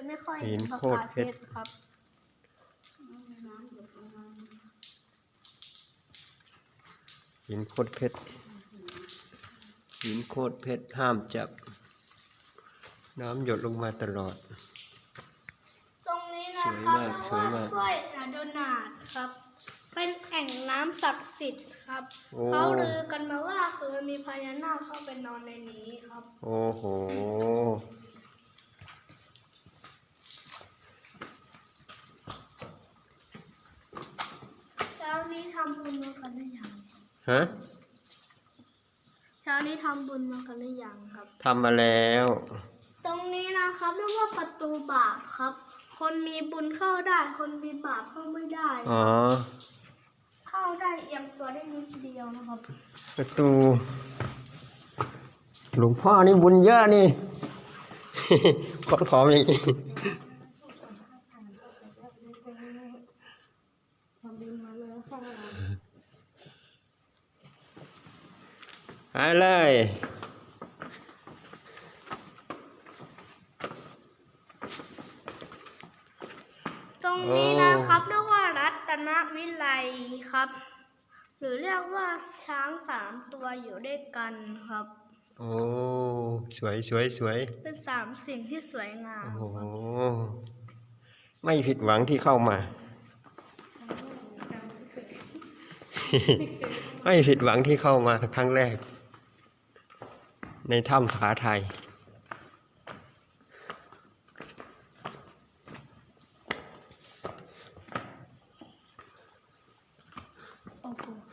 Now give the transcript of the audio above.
เลยไม่ค่อยหิเห็นนประโคตรกาศเพเพชรชรครับน้ำหยดลงมาหินโคตรเพชรหินโคตรเพชรห้ามจับ น้ำหยดลงมาตลอด ตรงนี้นะสวยครับมากเรียกสวยว่ามากสร้อยนาโดนาดครับ เป็นแอ่งน้ำศักดิ์สิทธิ์ครับโอ้เขาลือกันมาว่าเคยมีพญานาคเข้าไปนอนในนี้ครับ โอ้โห เช้า นี้ทำบุญมากันหรือยังฮะเช้านี้ทำบุญมากันหรือยังครับ ทำมาแล้ว ตรงนี้นะครับเรียกว่าประตูบาปครับ คนมีบุญเข้าได้ คนมีบาปเข้าไม่ได้ อ๋อ เข้าได้เอียงตัวได้นิดเดียวนะครับ ประตู หลวงพ่อนี่บุญเยอะนี่ผอมๆอย่างนี้ ทำ บุญมาเลยค่ะไปเลยตรงนี้นะครับเรียกว่ารัตนวิไลครับ หรือเรียกว่าช้างสามตัวอยู่ด้วยกันครับ โอ้สวยสวยสวยเป็นสามสิ่งที่สวยงามโอ้โหครับไม่ผิดหวังที่เข้ามา ไม่ผิดหวังที่เข้ามาครั้งแรก ในถ้ำผาไทย Oh, cool.